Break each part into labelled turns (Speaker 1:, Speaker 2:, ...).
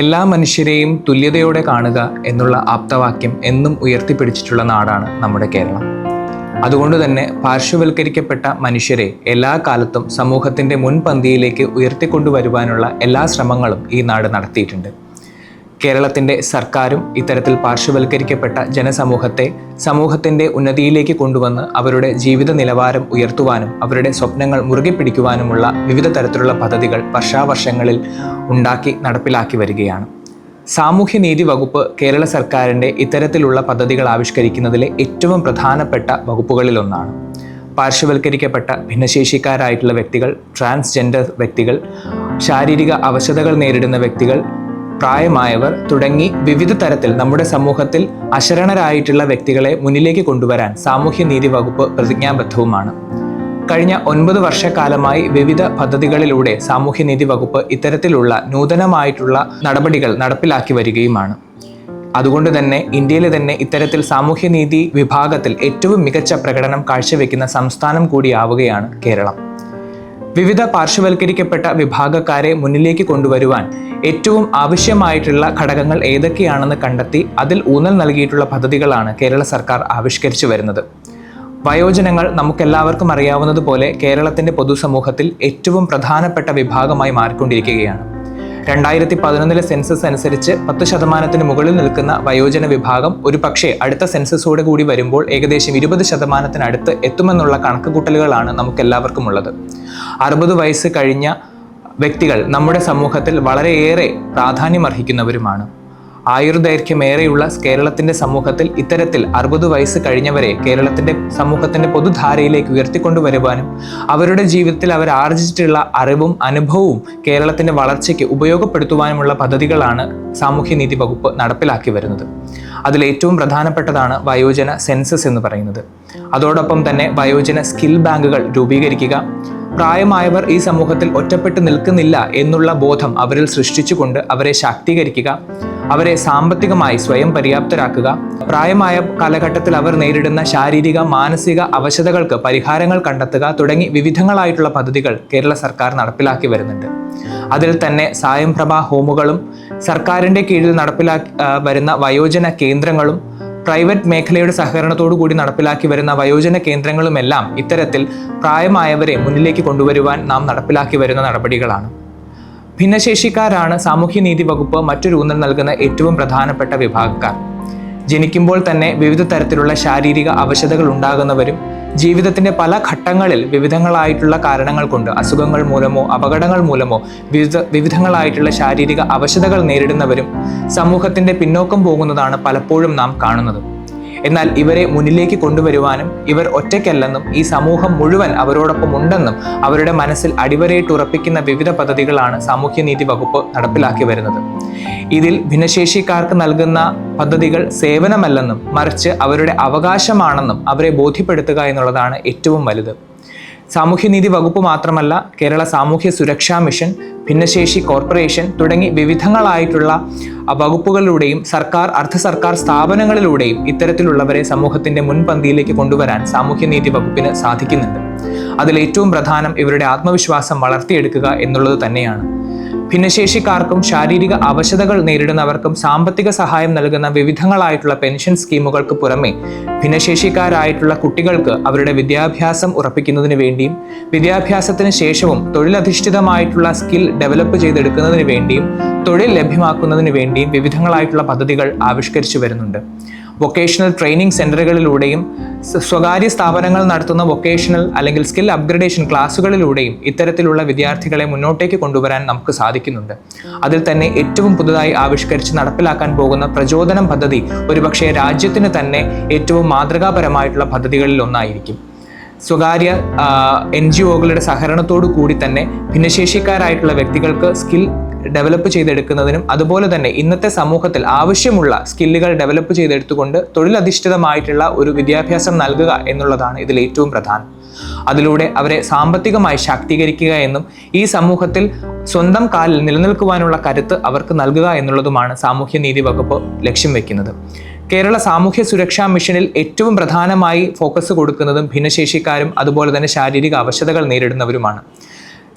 Speaker 1: എല്ലാ മനുഷ്യരെയും തുല്യതയോടെ കാണുക എന്നുള്ള ആപ്തവാക്യം എന്നും ഉയർത്തിപ്പിടിച്ചിട്ടുള്ള നാടാണ് നമ്മുടെ കേരളം. അതുകൊണ്ട് തന്നെ പാർശ്വവൽക്കരിക്കപ്പെട്ട മനുഷ്യരെ എല്ലാ കാലത്തും സമൂഹത്തിന്റെ മുൻപന്തിയിലേക്ക് ഉയർത്തിക്കൊണ്ടുവരുവാനുള്ള എല്ലാ ശ്രമങ്ങളും ഈ നാട് നടത്തിയിട്ടുണ്ട്. കേരളത്തിന്റെ സർക്കാരും ഇത്തരത്തിൽ പാർശ്വവൽക്കരിക്കപ്പെട്ട ജനസമൂഹത്തെ സമൂഹത്തിന്റെ ഉന്നതിയിലേക്ക് കൊണ്ടുവന്ന് അവരുടെ ജീവിത നിലവാരം ഉയർത്തുവാനും അവരുടെ സ്വപ്നങ്ങൾ മുറുകെ പിടിക്കുവാനുമുള്ള വിവിധ തരത്തിലുള്ള പദ്ധതികൾ വർഷാവർഷങ്ങളിൽ ഉണ്ടാക്കി നടപ്പിലാക്കി വരികയാണ്. സാമൂഹ്യനീതി വകുപ്പ് കേരള സർക്കാരിന്റെ ഇത്തരത്തിലുള്ള പദ്ധതികൾ ആവിഷ്കരിക്കുന്നതിലെ ഏറ്റവും പ്രധാനപ്പെട്ട വകുപ്പുകളിലൊന്നാണ്. പാർശ്വവൽക്കരിക്കപ്പെട്ട ഭിന്നശേഷിക്കാരായിട്ടുള്ള വ്യക്തികൾ ട്രാൻസ്ജെൻഡർ വ്യക്തികൾ ശാരീരിക അവശതകൾ നേരിടുന്ന വ്യക്തികൾ പ്രായമായവർ തുടങ്ങി വിവിധ തരത്തിൽ നമ്മുടെ സമൂഹത്തിൽ അശരണരായിട്ടുള്ള വ്യക്തികളെ മുന്നിലേക്ക് കൊണ്ടുവരാൻ സാമൂഹ്യനീതി വകുപ്പ് പ്രതിജ്ഞാബദ്ധവുമാണ്. കഴിഞ്ഞ ഒൻപത് വർഷക്കാലമായി വിവിധ പദ്ധതികളിലൂടെ സാമൂഹ്യനീതി വകുപ്പ് ഇത്തരത്തിലുള്ള നൂതനമായിട്ടുള്ള നടപടികൾ നടപ്പിലാക്കി വരികയുമാണ്. അതുകൊണ്ട് തന്നെ ഇന്ത്യയിലെ തന്നെ ഇത്തരത്തിൽ സാമൂഹ്യനീതി വിഭാഗത്തിൽ ഏറ്റവും മികച്ച പ്രകടനം കാഴ്ചവെക്കുന്ന സംസ്ഥാനം കൂടിയാവുകയാണ് കേരളം. വിവിധ പാർശ്വവൽക്കരിക്കപ്പെട്ട വിഭാഗക്കാരെ മുന്നിലേക്ക് കൊണ്ടുവരുവാൻ ഏറ്റവും ആവശ്യമായിട്ടുള്ള ഘടകങ്ങൾ ഏതൊക്കെയാണെന്ന് കണ്ടെത്തി അതിൽ ഊന്നൽ നൽകിയിട്ടുള്ള പദ്ധതികളാണ് കേരള സർക്കാർ ആവിഷ്കരിച്ചു വരുന്നത്. വയോജനങ്ങൾ നമുക്കെല്ലാവർക്കും അറിയാവുന്നതുപോലെ കേരളത്തിന്റെ പൊതുസമൂഹത്തിൽ ഏറ്റവും പ്രധാനപ്പെട്ട വിഭാഗമായി മാറിക്കൊണ്ടിരിക്കുകയാണ്. രണ്ടായിരത്തി പതിനൊന്നിലെ സെൻസസ് അനുസരിച്ച് പത്ത് ശതമാനത്തിന് മുകളിൽ നിൽക്കുന്ന വയോജന വിഭാഗം ഒരു പക്ഷേ അടുത്ത സെൻസസോടെ കൂടി വരുമ്പോൾ ഏകദേശം ഇരുപത് ശതമാനത്തിനടുത്ത് എത്തുമെന്നുള്ള കണക്കുകൂട്ടലുകളാണ് നമുക്കെല്ലാവർക്കും ഉള്ളത് അറുപത് വയസ്സ് കഴിഞ്ഞ വ്യക്തികൾ നമ്മുടെ സമൂഹത്തിൽ വളരെയേറെ പ്രാധാന്യമർഹിക്കുന്നവരുമാണ്. ആയുർദൈർഘ്യമേറെയുള്ള കേരളത്തിന്റെ സമൂഹത്തിൽ ഇത്തരത്തിൽ അറുപത് വയസ്സ് കഴിഞ്ഞവരെ കേരളത്തിന്റെ സമൂഹത്തിന്റെ പൊതുധാരയിലേക്ക് ഉയർത്തിക്കൊണ്ടുവരുവാനും അവരുടെ ജീവിതത്തിൽ അവർ ആർജിച്ചിട്ടുള്ള അറിവും അനുഭവവും കേരളത്തിന്റെ വളർച്ചയ്ക്ക് ഉപയോഗപ്പെടുത്തുവാനുമുള്ള പദ്ധതികളാണ് സാമൂഹ്യനീതി വകുപ്പ് നടപ്പിലാക്കി വരുന്നത്. അതിൽ ഏറ്റവും പ്രധാനപ്പെട്ടതാണ് വയോജന സെൻസസ് എന്ന് പറയുന്നത്. അതോടൊപ്പം തന്നെ വയോജന സ്കിൽ ബാങ്കുകൾ രൂപീകരിക്കുക. പ്രായമായവർ ഈ സമൂഹത്തിൽ ഒറ്റപ്പെട്ടു നിൽക്കുന്നില്ല എന്നുള്ള ബോധം അവരിൽ സൃഷ്ടിച്ചുകൊണ്ട് അവരെ ശാക്തീകരിക്കുക. അവരെ സാമ്പത്തികമായി സ്വയം പര്യാപ്തരാക്കുക. പ്രായമായ കാലഘട്ടത്തിൽ അവർ നേരിടുന്ന ശാരീരിക മാനസിക അവശതകൾക്ക് പരിഹാരങ്ങൾ കണ്ടെത്തുക തുടങ്ങി വിവിധങ്ങളായിട്ടുള്ള പദ്ധതികൾ കേരള സർക്കാർ നടപ്പിലാക്കി വരുന്നുണ്ട്. അതിൽ തന്നെ സായംപ്രഭ ഹോമുകളും സർക്കാരിന്റെ കീഴിൽ നടപ്പിലാക്കി വരുന്ന വയോജന കേന്ദ്രങ്ങളും പ്രൈവറ്റ് മേഖലയുടെ സഹകരണത്തോടു കൂടി നടപ്പിലാക്കി വരുന്ന വയോജന കേന്ദ്രങ്ങളുമെല്ലാം ഇത്തരത്തിൽ പ്രായമായവരെ മുന്നിലേക്ക് കൊണ്ടുവരുവാൻ നാം നടപ്പിലാക്കി വരുന്ന നടപടികളാണ്. ഭിന്നശേഷിക്കാരാണ് സാമൂഹ്യനീതി വകുപ്പ് മറ്റൊരു ഊന്നൽ നൽകുന്ന ഏറ്റവും പ്രധാനപ്പെട്ട വിഭാഗക്കാർ. ജനിക്കുമ്പോൾ തന്നെ വിവിധ തരത്തിലുള്ള ശാരീരിക അവശതകൾ ഉണ്ടാകുന്നവരും ജീവിതത്തിന്റെ പല ഘട്ടങ്ങളിൽ വിവിധങ്ങളായിട്ടുള്ള കാരണങ്ങൾ കൊണ്ട് അസുഖങ്ങൾ മൂലമോ അപകടങ്ങൾ മൂലമോ വിവിധ വിവിധങ്ങളായിട്ടുള്ള ശാരീരിക അവശതകൾ നേരിടുന്നവരും സമൂഹത്തിന്റെ പിന്നോക്കം പോകുന്നതാണ് പലപ്പോഴും നാം കാണുന്നത്. എന്നാൽ ഇവരെ മുന്നിലേക്ക് കൊണ്ടുവരുവാനും ഇവർ ഒറ്റയ്ക്കല്ലെന്നും ഈ സമൂഹം മുഴുവൻ അവരോടൊപ്പം ഉണ്ടെന്നും അവരുടെ മനസ്സിൽ അടിവരയിട്ട് ഉറപ്പിക്കുന്ന വിവിധ പദ്ധതികളാണ് സാമൂഹ്യനീതി വകുപ്പ് നടപ്പിലാക്കി വരുന്നത്. ഇതിൽ ഭിന്നശേഷിക്കാർക്ക് നൽകുന്ന പദ്ധതികൾ സേവനമല്ലെന്നും മറിച്ച് അവരുടെ അവകാശമാണെന്നും അവരെ ബോധ്യപ്പെടുത്തുക എന്നുള്ളതാണ് ഏറ്റവും വലുത്. സാമൂഹ്യനീതി വകുപ്പ് മാത്രമല്ല കേരള സാമൂഹ്യ സുരക്ഷാ മിഷൻ ഭിന്നശേഷി കോർപ്പറേഷൻ തുടങ്ങി വിവിധങ്ങളായിട്ടുള്ള വകുപ്പുകളിലൂടെയും സർക്കാർ അർദ്ധ സർക്കാർ സ്ഥാപനങ്ങളിലൂടെയും ഇത്തരത്തിലുള്ളവരെ സമൂഹത്തിന്റെ മുൻപന്തിയിലേക്ക് കൊണ്ടുവരാൻ സാമൂഹ്യനീതി വകുപ്പിന് സാധിക്കുന്നുണ്ട്. അതിൽ ഏറ്റവും പ്രധാനം ഇവരുടെ ആത്മവിശ്വാസം വളർത്തിയെടുക്കുക എന്നുള്ളത് തന്നെയാണ്. ഭിന്നശേഷിക്കാർക്കും ശാരീരിക അവശതകൾ നേരിടുന്നവർക്കും സാമ്പത്തിക സഹായം നൽകുന്ന വിവിധങ്ങളായിട്ടുള്ള പെൻഷൻ സ്കീമുകൾക്ക് പുറമെ ഭിന്നശേഷിക്കാരായിട്ടുള്ള കുട്ടികൾക്ക് അവരുടെ വിദ്യാഭ്യാസം ഉറപ്പിക്കുന്നതിന് വേണ്ടിയും വിദ്യാഭ്യാസത്തിന് ശേഷവും തൊഴിലധിഷ്ഠിതമായിട്ടുള്ള സ്കിൽ ഡെവലപ്പ് ചെയ്തെടുക്കുന്നതിന് വേണ്ടിയും തൊഴിൽ ലഭ്യമാക്കുന്നതിന് വേണ്ടിയും വിവിധങ്ങളായിട്ടുള്ള പദ്ധതികൾ ആവിഷ്കരിച്ചു വരുന്നുണ്ട്. വൊക്കേഷണൽ ട്രെയിനിങ് സെന്ററുകളിലൂടെയും സ്വകാര്യ സ്ഥാപനങ്ങൾ നടത്തുന്ന വൊക്കേഷണൽ അല്ലെങ്കിൽ സ്കിൽ അപ്ഗ്രഡേഷൻ ക്ലാസ്സുകളിലൂടെയും ഇത്തരത്തിലുള്ള വിദ്യാർത്ഥികളെ മുന്നോട്ടേക്ക് കൊണ്ടുവരാൻ നമുക്ക് സാധിക്കുന്നുണ്ട്. അതിൽ തന്നെ ഏറ്റവും പുതുതായി ആവിഷ്കരിച്ച് നടപ്പിലാക്കാൻ പോകുന്ന പ്രചോദനം പദ്ധതി ഒരുപക്ഷെ രാജ്യത്തിന് തന്നെ ഏറ്റവും മാതൃകാപരമായിട്ടുള്ള പദ്ധതികളിൽ ഒന്നായിരിക്കും. സ്വകാര്യ എൻ ജി ഒകളുടെ സഹകരണത്തോടു കൂടി തന്നെ ഭിന്നശേഷിക്കാരായിട്ടുള്ള വ്യക്തികൾക്ക് സ്കിൽ ഡെവലപ്പ് ചെയ്തെടുക്കുന്നതിനും അതുപോലെ തന്നെ ഇന്നത്തെ സമൂഹത്തിൽ ആവശ്യമുള്ള സ്കില്ലുകൾ ഡെവലപ്പ് ചെയ്തെടുത്തുകൊണ്ട് തൊഴിലധിഷ്ഠിതമായിട്ടുള്ള ഒരു വിദ്യാഭ്യാസം നൽകുക എന്നുള്ളതാണ് ഇതിൽ ഏറ്റവും പ്രധാനം. അതിലൂടെ അവരെ സാമ്പത്തികമായി ശാക്തീകരിക്കുക എന്നും ഈ സമൂഹത്തിൽ സ്വന്തം കാലിൽ നിലനിൽക്കുവാനുള്ള കരുത്ത് അവർക്ക് നൽകുക എന്നുള്ളതുമാണ് സാമൂഹ്യനീതി വകുപ്പ് ലക്ഷ്യം വെക്കുന്നത്. കേരള സാമൂഹ്യ സുരക്ഷാ മിഷനിൽ ഏറ്റവും പ്രധാനമായി ഫോക്കസ് കൊടുക്കുന്നതും ഭിന്നശേഷിക്കാരും അതുപോലെ തന്നെ ശാരീരിക അവശതകൾ നേരിടുന്നവരുമാണ്.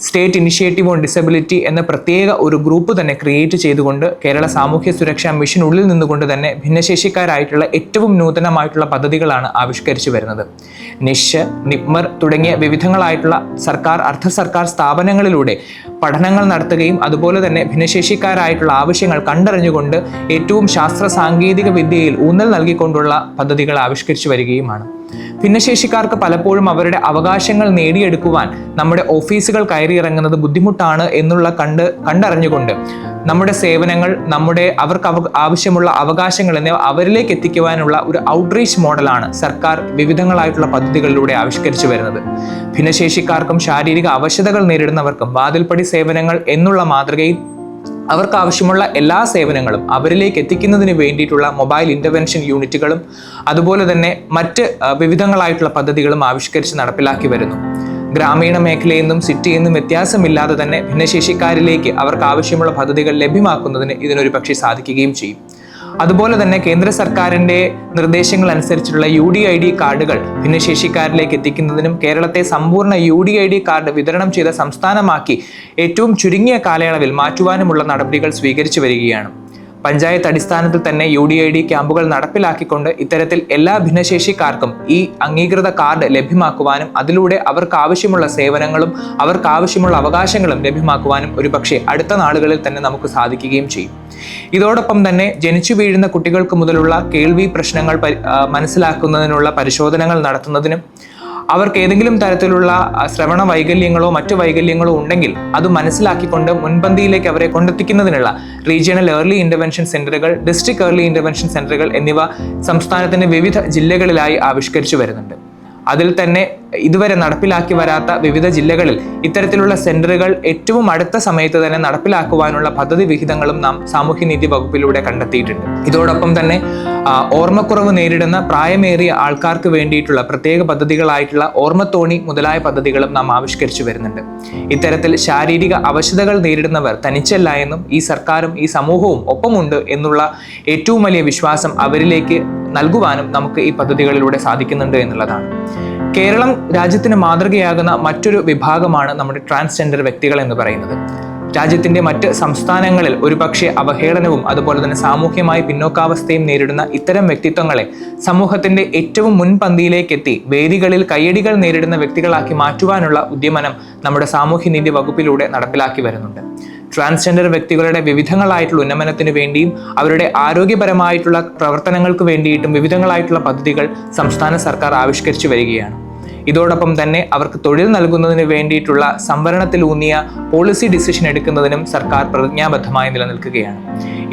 Speaker 1: സ്റ്റേറ്റ് ഇനിഷ്യേറ്റീവ് ഓൺ ഡിസബിലിറ്റി എന്ന പ്രത്യേക ഒരു ഗ്രൂപ്പ് തന്നെ ക്രിയേറ്റ് ചെയ്തുകൊണ്ട് കേരള സാമൂഹ്യ സുരക്ഷാ മിഷൻ ഉള്ളിൽ നിന്നുകൊണ്ട് തന്നെ ഭിന്നശേഷിക്കാരായിട്ടുള്ള ഏറ്റവും നൂതനമായിട്ടുള്ള പദ്ധതികളാണ് ആവിഷ്കരിച്ചു വരുന്നത്. നിഷ് നിപ്മർ തുടങ്ങിയ വിവിധങ്ങളായിട്ടുള്ള സർക്കാർ അർദ്ധ സർക്കാർ സ്ഥാപനങ്ങളിലൂടെ പഠനങ്ങൾ നടത്തുകയും അതുപോലെ തന്നെ ഭിന്നശേഷിക്കാരായിട്ടുള്ള ആവശ്യങ്ങൾ കണ്ടറിഞ്ഞുകൊണ്ട് ഏറ്റവും ശാസ്ത്ര സാങ്കേതിക വിദ്യയിൽ ഊന്നൽ നൽകിക്കൊണ്ടുള്ള പദ്ധതികൾ ആവിഷ്കരിച്ചു വരികയുമാണ്. ഭിന്നശേഷിക്കാർക്ക് പലപ്പോഴും അവരുടെ അവകാശങ്ങൾ നേടിയെടുക്കുവാൻ നമ്മുടെ ഓഫീസുകൾ കയറിയിറങ്ങുന്നത് ബുദ്ധിമുട്ടാണ് എന്നുള്ള കണ്ട് കണ്ടറിഞ്ഞുകൊണ്ട് നമ്മുടെ സേവനങ്ങൾ നമ്മുടെ അവർക്ക് അവ ആവശ്യമുള്ള അവകാശങ്ങൾ എന്നിവ അവരിലേക്ക് എത്തിക്കുവാനുള്ള ഒരു ഔട്ട്റീച്ച് മോഡലാണ് സർക്കാർ വിവിധങ്ങളായിട്ടുള്ള പദ്ധതികളിലൂടെ ആവിഷ്കരിച്ചു വരുന്നത്. ഭിന്നശേഷിക്കാർക്കും ശാരീരിക അവശതകൾ നേരിടുന്നവർക്കും വാതിൽപ്പടി സേവനങ്ങൾ എന്നുള്ള മാതൃകയിൽ അവർക്ക് ആവശ്യമുള്ള എല്ലാ സേവനങ്ങളും അവരിലേക്ക് എത്തിക്കുന്നതിന് വേണ്ടിയിട്ടുള്ള മൊബൈൽ ഇന്റർവെൻഷൻ യൂണിറ്റുകളും അതുപോലെ തന്നെ മറ്റ് വിവിധങ്ങളായിട്ടുള്ള പദ്ധതികളും ആവിഷ്കരിച്ച് നടപ്പിലാക്കി വരുന്നു. ഗ്രാമീണ മേഖലയിൽ നിന്നും സിറ്റിയിൽ നിന്നും വ്യത്യാസമില്ലാതെ തന്നെ ഭിന്നശേഷിക്കാരിലേക്ക് അവർക്ക് ആവശ്യമുള്ള പദ്ധതികൾ ലഭ്യമാക്കുന്നതിന് ഇതിനൊരു പക്ഷേ സാധിക്കുകയും ചെയ്യും. അതുപോലെ തന്നെ കേന്ദ്ര സർക്കാരിന്റെ നിർദ്ദേശങ്ങൾ അനുസരിച്ചുള്ള യു ഡി ഐ ഡി കാർഡുകൾ ഭിന്നശേഷിക്കാരിലേക്ക് എത്തിക്കുന്നതിനും കേരളത്തെ സമ്പൂർണ U D I D card വിതരണം ചെയ്ത സംസ്ഥാനമാക്കി ഏറ്റവും ചുരുങ്ങിയ കാലയളവിൽ മാറ്റുവാനുമുള്ള നടപടികൾ സ്വീകരിച്ചു വരികയാണ്. പഞ്ചായത്ത് അടിസ്ഥാനത്തിൽ തന്നെ യു ഡി ഐ ഡി ക്യാമ്പുകൾ നടപ്പിലാക്കിക്കൊണ്ട് ഇത്തരത്തിൽ എല്ലാ ഭിന്നശേഷിക്കാർക്കും ഈ അംഗീകൃത കാർഡ് ലഭ്യമാക്കുവാനും അതിലൂടെ അവർക്ക് ആവശ്യമുള്ള സേവനങ്ങളും അവർക്ക് ആവശ്യമുള്ള അവകാശങ്ങളും ലഭ്യമാക്കുവാനും ഒരുപക്ഷെ അടുത്ത നാളുകളിൽ തന്നെ നമുക്ക് സാധിക്കുകയും ചെയ്യും. ഇതോടൊപ്പം തന്നെ ജനിച്ചു വീഴുന്ന കുട്ടികൾക്ക് മുതലുള്ള കേൾവി പ്രശ്നങ്ങൾ മനസ്സിലാക്കുന്നതിനുള്ള പരിശോധനകൾ നടത്തുന്നതിനും അവർക്ക് ഏതെങ്കിലും തരത്തിലുള്ള ശ്രവണ വൈകല്യങ്ങളോ മറ്റു വൈകല്യങ്ങളോ ഉണ്ടെങ്കിൽ അത് മനസ്സിലാക്കിക്കൊണ്ട് മുൻപന്തിയിലേക്ക് അവരെ കൊണ്ടെത്തിക്കുന്നതിനുള്ള റീജിയണൽ ഏർലി ഇന്റർവെൻഷൻ സെന്ററുകൾ ഡിസ്ട്രിക്ട് ഏർലി ഇന്റർവെൻഷൻ സെന്ററുകൾ എന്നിവ സംസ്ഥാനത്തിന്റെ വിവിധ ജില്ലകളിലായി ആവിഷ്കരിച്ചു വരുന്നുണ്ട്. അതിൽ തന്നെ ഇതുവരെ നടപ്പിലാക്കി വരാത്ത വിവിധ ജില്ലകളിൽ ഇത്തരത്തിലുള്ള സെന്ററുകൾ ഏറ്റവും അടുത്ത സമയത്ത് തന്നെ നടപ്പിലാക്കുവാനുള്ള പദ്ധതി വിഹിതങ്ങളും നാം സാമൂഹ്യനീതി വകുപ്പിലൂടെ കണ്ടെത്തിയിട്ടുണ്ട്. ഇതോടൊപ്പം തന്നെ ഓർമ്മക്കുറവ് നേരിടുന്ന പ്രായമേറിയ ആൾക്കാർക്ക് വേണ്ടിയിട്ടുള്ള പ്രത്യേക പദ്ധതികളായിട്ടുള്ള ഓർമ്മത്തോണി മുതലായ പദ്ധതികളും നാം ആവിഷ്കരിച്ചു വരുന്നുണ്ട്. ഇത്തരത്തിൽ ശാരീരിക അവശതകൾ നേരിടുന്നവർ തനിച്ചല്ല എന്നും ഈ സർക്കാരും ഈ സമൂഹവും ഒപ്പമുണ്ട് എന്നുള്ള ഏറ്റവും വലിയ വിശ്വാസം അവരിലേക്ക് നൽകുവാനും നമുക്ക് ഈ പദ്ധതികളിലൂടെ സാധിക്കുന്നുണ്ട് എന്നുള്ളതാണ്. കേരളം രാജ്യത്തിന് മാതൃകയാകുന്ന മറ്റൊരു വിഭാഗമാണ് നമ്മുടെ ട്രാൻസ്ജെൻഡർ വ്യക്തികൾ എന്ന് പറയുന്നത്. രാജ്യത്തിന്റെ മറ്റ് സംസ്ഥാനങ്ങളിൽ ഒരുപക്ഷെ അവഹേളനവും അതുപോലെ തന്നെ സാമൂഹ്യമായി പിന്നോക്കാവസ്ഥയും നേരിടുന്ന ഇത്തരം വ്യക്തിത്വങ്ങളെ സമൂഹത്തിന്റെ ഏറ്റവും മുൻപന്തിയിലേക്ക് എത്തി വേദികളിൽ കയ്യടികൾ നേരിടുന്ന വ്യക്തികളാക്കി മാറ്റുവാനുള്ള ഉദ്യമനം നമ്മുടെ സാമൂഹ്യനീതി വകുപ്പിലൂടെ നടപ്പിലാക്കി വരുന്നുണ്ട്. ട്രാൻസ്ജെൻഡർ വ്യക്തികളുടെ വിവിധങ്ങളായിട്ടുള്ള ഉന്നമനത്തിന് വേണ്ടിയും അവരുടെ ആരോഗ്യപരമായിട്ടുള്ള പ്രവർത്തനങ്ങൾക്ക് വേണ്ടിയിട്ടും വിവിധങ്ങളായിട്ടുള്ള പദ്ധതികൾ സംസ്ഥാന സർക്കാർ ആവിഷ്കരിച്ചു വരികയാണ്. ഇതോടൊപ്പം തന്നെ അവർക്ക് തൊഴിൽ നൽകുന്നതിന് വേണ്ടിയിട്ടുള്ള സംവരണത്തിലൂന്നിയ പോളിസി ഡിസിഷൻ എടുക്കുന്നതിനും സർക്കാർ പ്രതിജ്ഞാബദ്ധമായി നിലനിൽക്കുകയാണ്.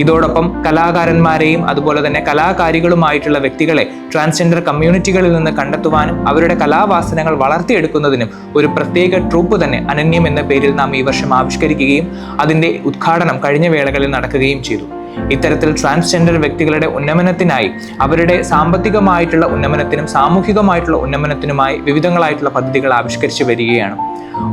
Speaker 1: ഇതോടൊപ്പം കലാകാരന്മാരെയും അതുപോലെ തന്നെ കലാകാരികളുമായിട്ടുള്ള വ്യക്തികളെ ട്രാൻസ്ജെൻഡർ കമ്മ്യൂണിറ്റികളിൽ നിന്ന് കണ്ടെത്തുവാനും അവരുടെ കലാവാസനകൾ വളർത്തിയെടുക്കുന്നതിനും ഒരു പ്രത്യേക ട്രൂപ്പ് തന്നെ അനന്യം എന്ന പേരിൽ നാം ഈ വർഷം ആവിഷ്കരിക്കുകയും അതിന്റെ ഉദ്ഘാടനം കഴിഞ്ഞ വേളകളിൽ നടക്കുകയും ചെയ്തു. ഇത്തരത്തിൽ ട്രാൻസ്ജെൻഡർ വ്യക്തികളുടെ ഉന്നമനത്തിനായി അവരുടെ സാമ്പത്തികമായിട്ടുള്ള ഉന്നമനത്തിനും സാമൂഹികമായിട്ടുള്ള ഉന്നമനത്തിനുമായി വിവിധങ്ങളായിട്ടുള്ള പദ്ധതികൾ ആവിഷ്കരിച്ചു വരികയാണ്.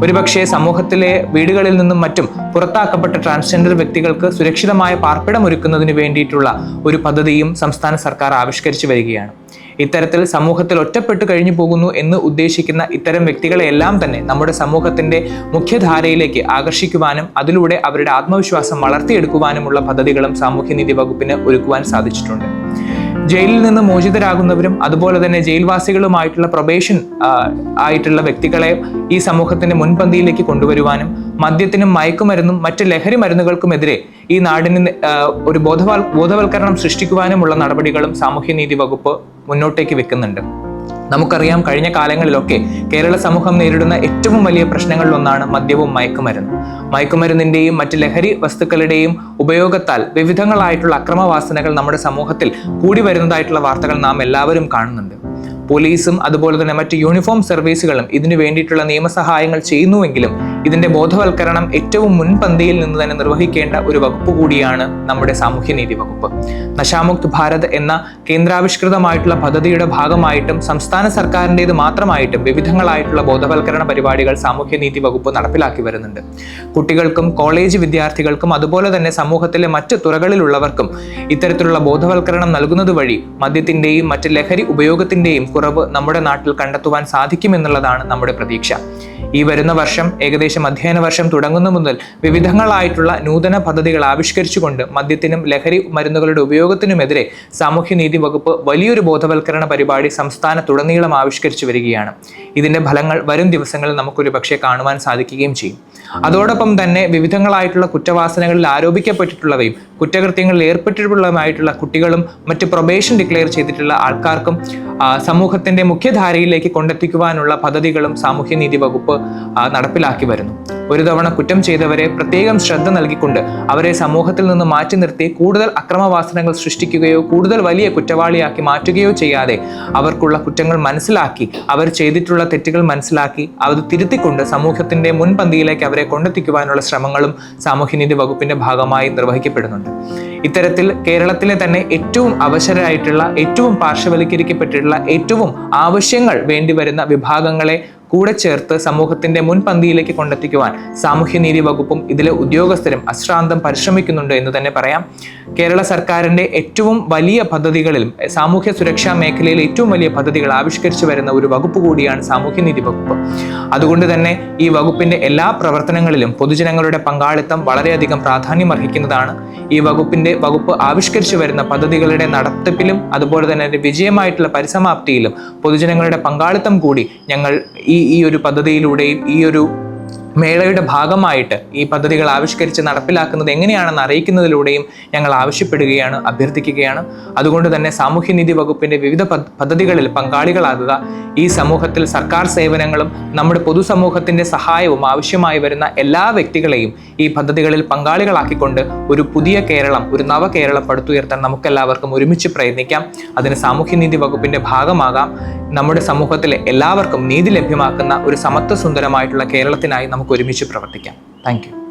Speaker 1: ഒരുപക്ഷെ സമൂഹത്തിലെ വീടുകളിൽ നിന്നും മറ്റും പുറത്താക്കപ്പെട്ട ട്രാൻസ്ജെൻഡർ വ്യക്തികൾക്ക് സുരക്ഷിതമായ പാർപ്പിടം ഒരുക്കുന്നതിന് വേണ്ടിയിട്ടുള്ള ഒരു പദ്ധതിയും സംസ്ഥാന സർക്കാർ ആവിഷ്കരിച്ചു വരികയാണ്. ഇത്തരത്തിൽ സമൂഹത്തിൽ ഒറ്റപ്പെട്ടു കഴിഞ്ഞു പോകുന്നു എന്ന് ഉദ്ദേശിക്കുന്ന ഇത്തരം വ്യക്തികളെ എല്ലാം തന്നെ നമ്മുടെ സമൂഹത്തിന്റെ മുഖ്യധാരയിലേക്ക് ആകർഷിക്കുവാനും അതിലൂടെ അവരുടെ ആത്മവിശ്വാസം വളർത്തിയെടുക്കുവാനുമുള്ള പദ്ധതികളും സാമൂഹ്യനീതി വകുപ്പിന് ഒരുക്കുവാൻ സാധിച്ചിട്ടുണ്ട്. ജയിലിൽ നിന്ന് മോചിതരാകുന്നവരും അതുപോലെ തന്നെ ജയിൽവാസികളുമായിട്ടുള്ള പ്രൊബേഷൻ ആയിട്ടുള്ള വ്യക്തികളെ ഈ സമൂഹത്തിന്റെ മുൻപന്തിയിലേക്ക് കൊണ്ടുവരുവാനും മദ്യത്തിനും മയക്കുമരുന്നും മറ്റ് ലഹരി മരുന്നുകൾക്കുമെതിരെ ഈ നാടിന് ഒരു ബോധവൽ ബോധവൽക്കരണം സൃഷ്ടിക്കുവാനുമുള്ള നടപടികളും സാമൂഹ്യനീതി വകുപ്പ് മുന്നോട്ടേക്ക് വെക്കുന്നുണ്ട്. നമുക്കറിയാം കഴിഞ്ഞ കാലങ്ങളിലൊക്കെ കേരള സമൂഹം നേരിടുന്ന ഏറ്റവും വലിയ പ്രശ്നങ്ങളിലൊന്നാണ് മദ്യവും മയക്കുമരുന്നും. മയക്കുമരുന്നിന്റെയും മറ്റ് ലഹരി വസ്തുക്കളുടെയും ഉപയോഗത്താൽ വിവിധങ്ങളായിട്ടുള്ള അക്രമവാസനകൾ നമ്മുടെ സമൂഹത്തിൽ കൂടി വരുന്നതായിട്ടുള്ള വാർത്തകൾ നാം എല്ലാവരും കാണുന്നുണ്ട്. പോലീസും അതുപോലെ തന്നെ മറ്റ് യൂണിഫോം സർവീസുകളും ഇതിനു വേണ്ടിയിട്ടുള്ള നിയമസഹായങ്ങൾ ചെയ്യുന്നുവെങ്കിലും ഇതിന്റെ ബോധവൽക്കരണം ഏറ്റവും മുൻപന്തിയിൽ നിന്ന് തന്നെ നിർവഹിക്കേണ്ട ഒരു വകുപ്പ് കൂടിയാണ് നമ്മുടെ സാമൂഹ്യനീതി വകുപ്പ്. നശാമുക്ത് ഭാരത് എന്ന കേന്ദ്രാവിഷ്കൃതമായിട്ടുള്ള പദ്ധതിയുടെ ഭാഗമായിട്ടും സംസ്ഥാന സർക്കാരിന്റെത് മാത്രമായിട്ടും വിവിധങ്ങളായിട്ടുള്ള ബോധവൽക്കരണ പരിപാടികൾ സാമൂഹ്യനീതി വകുപ്പ് നടപ്പിലാക്കി വരുന്നുണ്ട്. കുട്ടികൾക്കും കോളേജ് വിദ്യാർത്ഥികൾക്കും അതുപോലെ തന്നെ സമൂഹത്തിലെ മറ്റ് തുറകളിലുള്ളവർക്കും ഇത്തരത്തിലുള്ള ബോധവൽക്കരണം നൽകുന്നത് വഴി മദ്യത്തിന്റെയും മറ്റ് ലഹരി ഉപയോഗത്തിന്റെയും കുറവ് നമ്മുടെ നാട്ടിൽ കണ്ടെത്തുവാൻ സാധിക്കുമെന്നുള്ളതാണ് നമ്മുടെ പ്രതീക്ഷ. ഈ വരുന്ന വർഷം ഏകദേശം ഏകദേശം അധ്യയന വർഷം തുടങ്ങുന്ന മുതൽ വിവിധങ്ങളായിട്ടുള്ള നൂതന പദ്ധതികൾ ആവിഷ്കരിച്ചുകൊണ്ട് മദ്യത്തിനും ലഹരി മരുന്നുകളുടെ ഉപയോഗത്തിനുമെതിരെ സാമൂഹ്യനീതി വകുപ്പ് വലിയൊരു ബോധവൽക്കരണ പരിപാടി സംസ്ഥാനത്തുടനീളം ആവിഷ്കരിച്ചു വരികയാണ്. ഇതിന്റെ ഫലങ്ങൾ വരും ദിവസങ്ങളിൽ നമുക്കൊരു പക്ഷേ കാണുവാൻ സാധിക്കുകയും ചെയ്യും. അതോടൊപ്പം തന്നെ വിവിധങ്ങളായിട്ടുള്ള കുറ്റവാസനകളിൽ ആരോപിക്കപ്പെട്ടിട്ടുള്ളവയും കുറ്റകൃത്യങ്ങളിൽ ഏർപ്പെട്ടിട്ടുള്ളതുമായിട്ടുള്ള കുട്ടികളും മറ്റ് പ്രൊബേഷൻ ഡിക്ലെയർ ചെയ്തിട്ടുള്ള ആൾക്കാർക്കും സമൂഹത്തിന്റെ മുഖ്യധാരയിലേക്ക് കൊണ്ടെത്തിക്കുവാനുള്ള പദ്ധതികളും സാമൂഹ്യനീതി വകുപ്പ് നടപ്പിലാക്കി വരുന്നു. ഒരു തവണ കുറ്റം ചെയ്തവരെ പ്രത്യേകം ശ്രദ്ധ നൽകിക്കൊണ്ട് അവരെ സമൂഹത്തിൽ നിന്ന് മാറ്റി നിർത്തി കൂടുതൽ അക്രമവാസനകൾ സൃഷ്ടിക്കുകയോ കൂടുതൽ വലിയ കുറ്റവാളിയാക്കി മാറ്റുകയോ ചെയ്യാതെ അവർക്കുള്ള കുറ്റങ്ങൾ മനസ്സിലാക്കി അവർ ചെയ്തിട്ടുള്ള തെറ്റുകൾ മനസ്സിലാക്കി അത് തിരുത്തിക്കൊണ്ട് സമൂഹത്തിന്റെ മുൻപന്തിയിലേക്ക് അവരെ കൊണ്ടെത്തിക്കുവാനുള്ള ശ്രമങ്ങളും സാമൂഹ്യനീതി വകുപ്പിന്റെ ഭാഗമായി നിർവഹിക്കപ്പെടുന്നുണ്ട്. ഇത്തരത്തിൽ കേരളത്തിലെ തന്നെ ഏറ്റവും അവശരായിട്ടുള്ള ഏറ്റവും പാർശ്വവൽക്കരിക്കപ്പെട്ടിട്ടുള്ള ഏറ്റവും ആവശ്യങ്ങൾ വേണ്ടിവരുന്ന വിഭാഗങ്ങളെ കൂടെ ചേർത്ത് സമൂഹത്തിന്റെ മുൻപന്തിയിലേക്ക് കൊണ്ടെത്തിക്കുവാൻ സാമൂഹ്യനീതി വകുപ്പും ഇതിലെ ഉദ്യോഗസ്ഥരും അശ്രാന്തം പരിശ്രമിക്കുന്നുണ്ട് എന്ന് തന്നെ പറയാം. കേരള സർക്കാരിന്റെ ഏറ്റവും വലിയ പദ്ധതികളിലും സാമൂഹ്യ സുരക്ഷാ മേഖലയിൽ ഏറ്റവും വലിയ പദ്ധതികൾ ആവിഷ്കരിച്ചു വരുന്ന ഒരു വകുപ്പ് കൂടിയാണ് സാമൂഹ്യനീതി വകുപ്പ്. അതുകൊണ്ട് തന്നെ ഈ വകുപ്പിന്റെ എല്ലാ പ്രവർത്തനങ്ങളിലും പൊതുജനങ്ങളുടെ പങ്കാളിത്തം വളരെയധികം പ്രാധാന്യം അർഹിക്കുന്നതാണ് ഈ വകുപ്പിന്റെ വകുപ്പ് ആവിഷ്കരിച്ചു വരുന്ന പദ്ധതികളുടെ നടത്തിപ്പിലും അതുപോലെ തന്നെ വിജയമായിട്ടുള്ള പരിസമാപ്തിയിലും പൊതുജനങ്ങളുടെ പങ്കാളിത്തം കൂടി ഞങ്ങൾ ഈ ഈ ഒരു പദ്ധതിയിലൂടെയും ഈ ഒരു മേളയുടെ ഭാഗമായിട്ട് ഈ പദ്ധതികൾ ആവിഷ്കരിച്ച് നടപ്പിലാക്കുന്നത് എങ്ങനെയാണെന്ന് അറിയിക്കുന്നതിലൂടെയും ഞങ്ങൾ ആവശ്യപ്പെടുകയാണ് അഭ്യർത്ഥിക്കുകയാണ്. അതുകൊണ്ട് തന്നെ സാമൂഹ്യനീതി വകുപ്പിന്റെ വിവിധ പദ്ധതികളിൽ പങ്കാളികളാകുക ഈ സമൂഹത്തിൽ സർക്കാർ സേവനങ്ങളും നമ്മുടെ പൊതുസമൂഹത്തിന്റെ സഹായവും ആവശ്യമായി വരുന്ന എല്ലാ വ്യക്തികളെയും ഈ പദ്ധതികളിൽ പങ്കാളികളാക്കിക്കൊണ്ട് ഒരു പുതിയ കേരളം ഒരു നവകേരളം പടുത്തുയർത്താൻ നമുക്കെല്ലാവർക്കും ഒരുമിച്ച് പ്രയത്നിക്കാം. അതിന് സാമൂഹ്യനീതി വകുപ്പിന്റെ ഭാഗമാകാം. നമ്മുടെ സമൂഹത്തിലെ എല്ലാവർക്കും നീതി ലഭ്യമാക്കുന്ന ഒരു സമത്വ സുന്ദരമായിട്ടുള്ള കേരളത്തിനായി നമുക്ക് ഒരുമിച്ച് പ്രവർത്തിക്കാം താങ്ക്